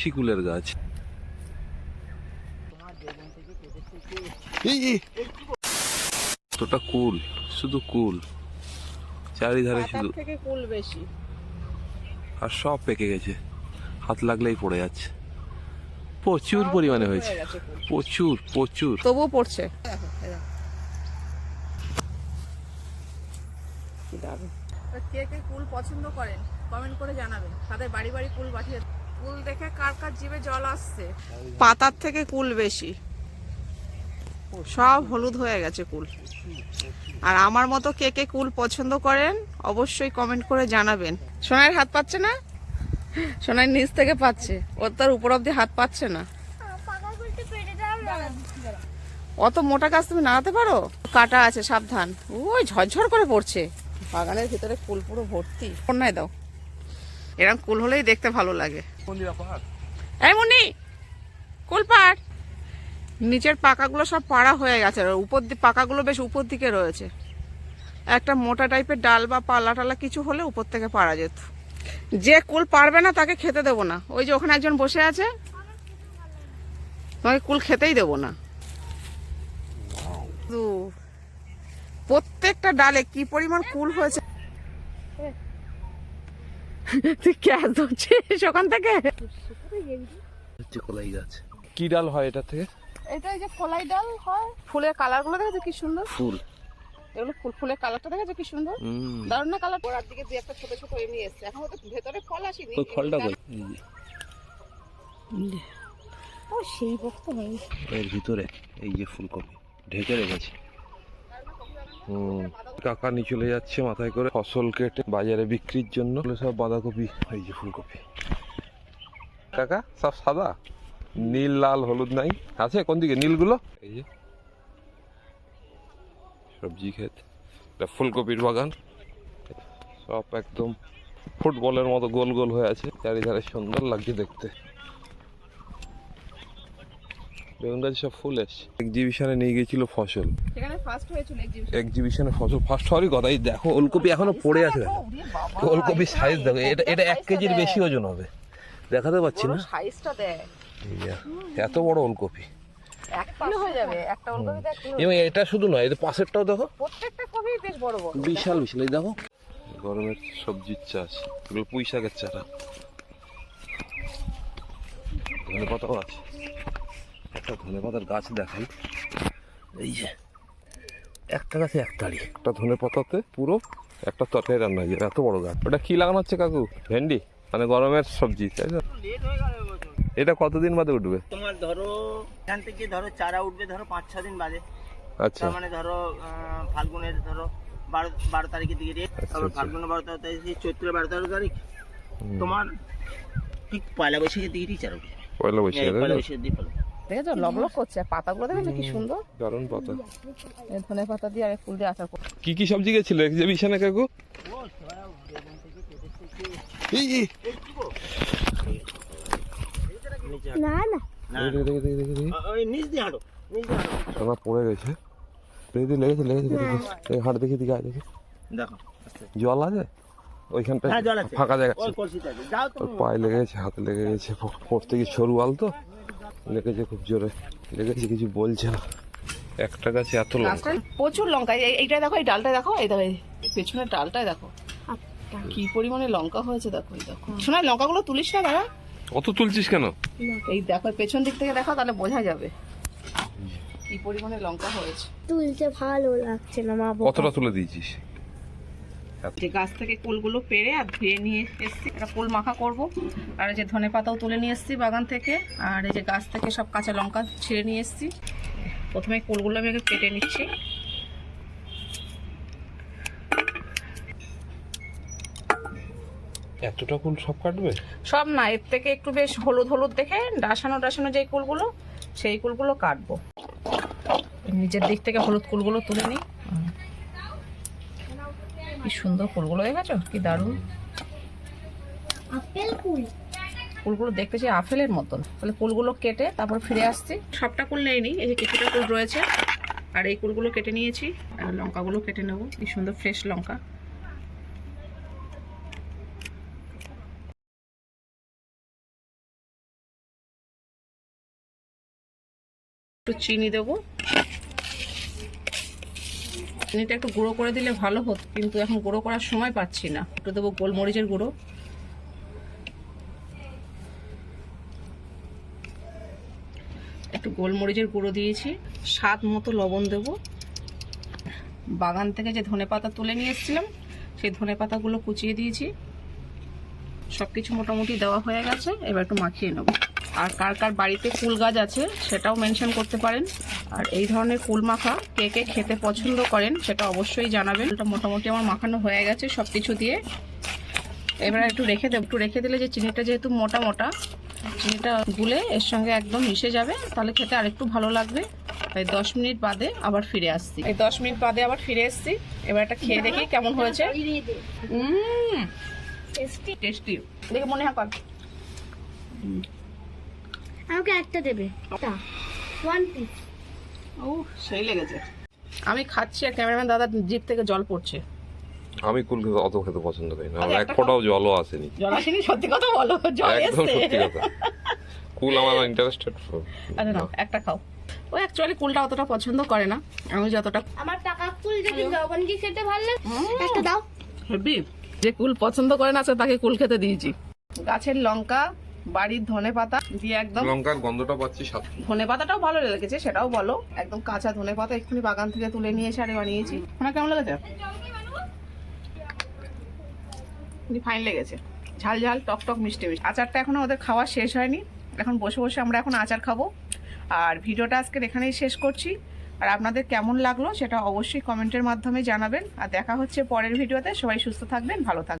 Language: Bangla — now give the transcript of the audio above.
শিকুলের গাছ। তোটা কুল শুধু কুল। চারিধারে শুধু কুল বেশি। আর সব পেকে গেছে। হাত লাগলেই পড়ে যাচ্ছে। প্রচুর পরিমাণে হয়েছে। প্রচুর প্রচুর। তবুও পড়ছে। কে কে কুল পছন্দ করেন কমেন্ট করে জানাবেন। তাদের বাড়ি বাড়ি কুল পাঠিয়ে কুল দেখে কার কার জিভে জল আসছে? পাতার থেকে কুল বেশি। সব হলুদ হয়ে গেছে কুল। আর আমার মতো কে কে কুল পছন্দ করেন, অবশ্যই কমেন্ট করে জানাবেন। সোনার হাত পাচ্ছে না? সোনার নিচ থেকে পাচ্ছে। ওর তার উপর অব্দি হাত পাচ্ছে না। অত মোটা গাছ তুমি নাড়াতে পারো? কাটা আছে, সাবধান। ওই ঝরঝর করে পড়ছে। বাগানের ভিতরে কুল পুরো ভর্তি। কন্যায় দাও। এরকম কুল হলেই দেখতে ভালো লাগে। এই মুনি কুল পাড় নিচের পাকাগুলো সব পাড়া হয়ে গেছে আর উপর দি পাকাগুলো বেশ উপর দিকে রয়েছে। একটা মোটা টাইপের ডাল বা পাল্লা টালা কিছু হলে উপর থেকে পাড়া যেত। যে কুল পারবে না তাকে খেতে দেবো না। ওই যে ওখানে একজন বসে আছে তোমাকে কুল খেতেই দেবো না। প্রত্যেকটা ডালে কি পরিমাণ কুল হয়েছে? তুই ক্যাচ ধরছিস ওখান থেকে? হচ্ছে কলাই গাছ। কি ডাল হয় এটা থেকে? এটা এই যে কলাই ডাল হয় ফুলের কালারগুলো দেখেছ কি সুন্দর? ফুল। এগুলো ফুল ফুলের কালারটা দেখেছ কি সুন্দর? হুম। দারুণ না কালার গোড়ার দিকে দুই একটা ছোট ছোট এমনি এসছে। এখন তো ভেতরে ফল আসেনি। ওই ফলটা কই? এই ও সেই বক্ত নেই এর ভিতরে এই যে ফুলকপি ঢেকে রেখেছে। কাকা নিয়ে চলে যাচ্ছে মাথায় করে ফসল কেটে বাজারে বিক্রির জন্য। সব বাঁধাকপি, এই যে ফুলকপি। কাকা, সব সাদা? নীল, লাল, হলুদ নাই? আছে কোন দিকে? নীলগুলো? এই যে। সবজি ক্ষেত। এটা ফুলকপির বাগান। সব একদম ফুটবলের মতো গোল গোল হয়ে আছে। চারিধারে সুন্দর লাগছে দেখতে। বেগুন গাছে সব ফুল এসছে। এক্সিবিশনে নিয়ে গেছিল ফসল। ফার্স্ট হয়েছিল এক্সিবিশন এক্সিবিশনে ফসল। ফার্স্ট হওয়ারই কথা এই দেখো ওলকপি এখনও পড়ে আছে। দেখো ওলকপির সাইজ দেখো এটা এটা এক কেজির বেশি ওজন হবে। দেখাতে পাচ্ছি না? সাইজটা দেখ। এত বড় ওলকপি। হয়ে যাবে একটা ওলকপিতে এক কিলো এবং এটা শুধু নয় এটা পাশেরটাও দেখো। প্রত্যেকটা কপি বেশ বড় বড়। বিশাল বিশাল এই দেখো। গরমের সবজির চাষ এগুলো পুঁই শাকের চারা। ধনে পাতাও আছে? ধনে পাতার গাছ দেখাই। এই যে একটা গাছে একটারি একটা ধনে পাতাতে পুরো একটা তরকারি রান্না হয়ে যাবে। এত বড় গাছ। ওটা কি লাগানো হচ্ছে কাকু? ভেন্ডি? মানে গরমের সবজি তাই না এটা কতদিন বাদে উঠবে? তোমার ধরো এখান থেকে ধরো চারা উঠবে ধরো পাঁচ ছ দিন বাদে। আচ্ছা। মানে ধরো ফাল্গুনের ধরো বারো বারো তারিখের দিকে রেট আচ্ছা, তারপর আচ্ছা। ফাল্গুনের বারো তারিখ থেকে চৈত্রের বারো তেরো তারিখ। তোমার ঠিক পয়লা বৈশাখের দিকে চারা উঠবে পয়লা বৈশাখ পয়লা বৈশাখের দিকে দেখেছ? লবলক করছে। আর পাতাগুলো দেখেছ কি সুন্দর? দারুণ পাতা। এই ধনে পাতা দিয়ে আর ফুল দিয়ে আচার করছে কি কি সবজি গেছিল? এক্সিবিশনে কাকু? না না। পড়ে গেছে। দেখি লেগেছে লেগেছে এই হাট দেখি দিকে দেখি। দেখো জল আছে? ওইখানটা হ্যাঁ ফাঁকা জায়গা পায়ে লেগে গেছে হাতে লেগে গেছে পড়তে গিয়ে সরু আল তো লেগেছে খুব জোরে। লেগেছে কিছু বলছে না। একটা গাছে এত লঙ্কা। প্রচুর লঙ্কা। এই- এইটা দেখো এই ডালটা দেখো। এই দেখো এই পেছনের ডালটাই দেখো। কি পরিমাণে লঙ্কা হয়েছে দেখো এই দেখো। শোনা লঙ্কাগুলো তুলিস না দাদা অত তুলছিস কেন? এই দেখো পেছন দিক থেকে দেখো তাহলে বোঝা যাবে। কি পরিমাণে লঙ্কা হয়েছে। তুলতে ভালো লাগছে না মা কতটা তুলে দিয়েছিস? যে গাছ থেকে কুলগুলো পেরে আর ধুয়ে নিয়ে এসেছি। একটা কুল মাখা করব। আর এই যে ধনে পাতাও তুলে নিয়ে এসেছি বাগান থেকে। আর এই যে গাছ থেকে সব কাঁচা লঙ্কা ছিঁড়ে নিয়ে এসেছি। প্রথমে কুলগুলো আমি কেটে নিচ্ছি। এতটা কুল সব কাটবে? সব না এর থেকে একটু বেশ হলুদ হলুদ দেখে ডাসানো ডাসানো যে কুলগুলো সেই কুলগুলো কাটবো। নিজের দিক থেকে হলুদ কুলগুলো তুলে নিই। কি সুন্দর ফুলগুলো দেখেছ? কি দারুণ আপেল ফুল। ফুলগুলো দেখতেছি আপেলের মতন। তাহলে ফুলগুলো কেটে তারপর ফিরে আসছি। সবটা ফুল নেয়নি এই যে কিছুটা ফুল রয়েছে। আর এই কুলগুলো কেটে নিয়েছি আর লঙ্কাগুলো কেটে নেব। কি সুন্দর ফ্রেশ লঙ্কা। একটু চিনি দেবো। চিনিটা একটু গুঁড়ো করে দিলে ভালো হতো, কিন্তু এখন গুঁড়ো করার সময় পাচ্ছি না। একটু দেবো গোলমরিচের গুঁড়ো। একটু গোলমরিচের গুঁড়ো দিয়েছি। স্বাদ মতো লবণ দেবো। বাগান থেকে যে ধনেপাতা তুলে নিয়ে এসেছিলাম, সেই ধনেপাতাগুলো কুচিয়ে দিয়েছি। সব কিছু মোটামুটি দেওয়া হয়ে গেছে, এবার একটু মাখিয়ে নেব। আর কার কার বাড়িতে কুল গাছ আছে সেটাও মেনশন করতে পারেন। আর এই ধরনের কুল মাখা কে কে খেতে পছন্দ করেন সেটা অবশ্যই জানাবেন। এটা মোটামুটি আমার মাখানো হয়ে গেছে সব কিছু দিয়ে। এবার একটু রেখে দেব। একটু রেখে দিলে যে চিনিটা যেহেতু মোটা মোটা চিনিটা গুলে এর সঙ্গে একদম মিশে যাবে তাহলে খেতে আরেকটু ভালো লাগবে। তাই দশ মিনিট বাদে আবার ফিরে আসছি। এই দশ মিনিট বাদে আবার ফিরে এসছি। এবার এটা খেয়ে দেখি কেমন হয়েছে। উম টেস্টি দেখে মনে হয় কর। আমাকে একটা দেবে। ওয়ান পিস ও সেই লেগেছে। আমি খাচ্ছি আর ক্যামেরাম্যান দাদা জিপ থেকে জল পড়ছে। আমি কুল খেতে অত খেতে পছন্দ করি না। আমার এক ফোঁটাও জলও আসেনি। জল আসেনি সত্যি কথা বলো জল একদম সত্যি কথা। কুল আমার ইন্টারেস্টেড আচ্ছা নাও একটা খাও। ও অ্যাকচুয়ালি কুলটা অতটা পছন্দ করে না। আমি যতটা আমার টাকা ফুল যদি লবণ দিয়ে খেতে ভালো লাগে একটা দাও। হেবি যে কুল পছন্দ করে না সে তাকে কুল খেতে দিয়েছি। গাছের লঙ্কা বাড়ির ধনে পাতা দিয়ে একদম লঙ্কার গন্ধটা পাচ্ছি ধনে পাতাটাও ভালো লেগেছে সেটাও বলো। একদম কাঁচা ধনে পাতা এক্ষুনি বাগান থেকে তুলে নিয়ে এসে আরে বানিয়েছি। ওনার কেমন লেগেছে? ফাইন লেগেছে। ঝাল ঝাল টক টক মিষ্টি মিষ্টি। আচারটা এখনও ওদের খাওয়া শেষ হয়নি। এখন বসে বসে আমরা এখন আচার খাব। আর ভিডিওটা আজকের এখানেই শেষ করছি। আর আপনাদের কেমন লাগল সেটা অবশ্যই কমেন্টের মাধ্যমে জানাবেন। আর দেখা হচ্ছে পরের ভিডিওতে। সবাই সুস্থ থাকবেন ভালো থাকবেন।